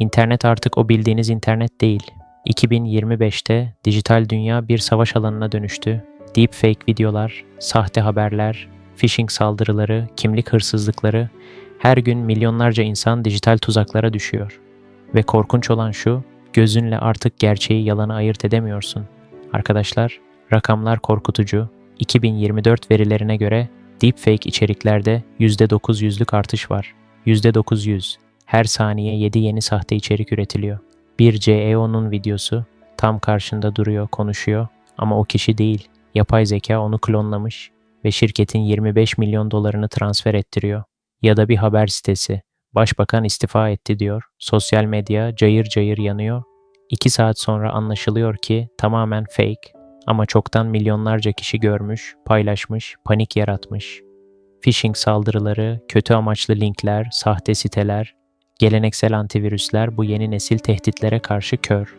İnternet artık o bildiğiniz internet değil. 2025'te dijital dünya bir savaş alanına dönüştü. Deepfake videolar, sahte haberler, phishing saldırıları, kimlik hırsızlıkları, her gün milyonlarca insan dijital tuzaklara düşüyor. Ve korkunç olan şu, gözünle artık gerçeği yalanı ayırt edemiyorsun. Arkadaşlar, rakamlar korkutucu. 2024 verilerine göre deepfake içeriklerde %900'lük artış var. %900. Her saniye 7 yeni sahte içerik üretiliyor. Bir CEO'nun videosu tam karşında duruyor, konuşuyor ama o kişi değil. Yapay zeka onu klonlamış ve şirketin 25 milyon dolarını transfer ettiriyor. Ya da bir haber sitesi. Başbakan istifa etti diyor. Sosyal medya cayır cayır yanıyor. 2 saat sonra anlaşılıyor ki tamamen fake ama çoktan milyonlarca kişi görmüş, paylaşmış, panik yaratmış. Phishing saldırıları, kötü amaçlı linkler, sahte siteler, geleneksel antivirüsler bu yeni nesil tehditlere karşı kör.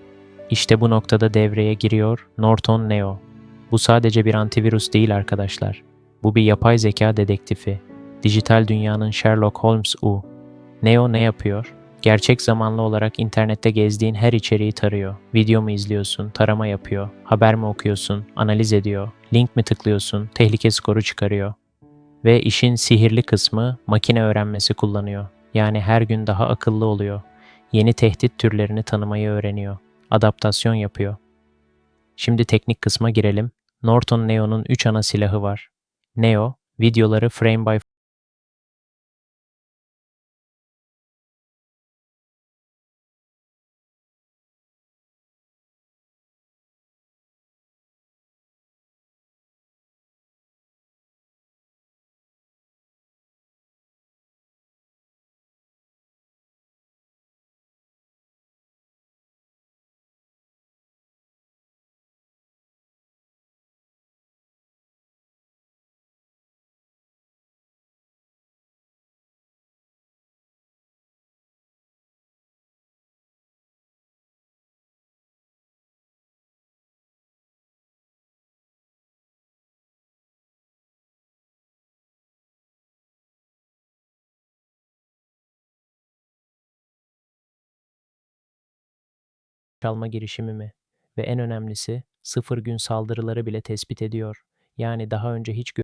İşte bu noktada devreye giriyor Norton Neo. Bu sadece bir antivirüs değil arkadaşlar. Bu bir yapay zeka dedektifi. Dijital dünyanın Sherlock Holmes U. Neo ne yapıyor? Gerçek zamanlı olarak internette gezdiğin her içeriği tarıyor. Video mu izliyorsun, tarama yapıyor, haber mi okuyorsun, analiz ediyor, link mi tıklıyorsun, tehlike skoru çıkarıyor. Ve işin sihirli kısmı makine öğrenmesi kullanıyor. Yani her gün daha akıllı oluyor. Yeni tehdit türlerini tanımayı öğreniyor. Adaptasyon yapıyor. Şimdi teknik kısma girelim. Norton Neo'nun 3 ana silahı var. Neo, videoları frame by çalma girişimi mi? Ve en önemlisi sıfır gün saldırıları bile tespit ediyor. Yani daha önce hiç gö-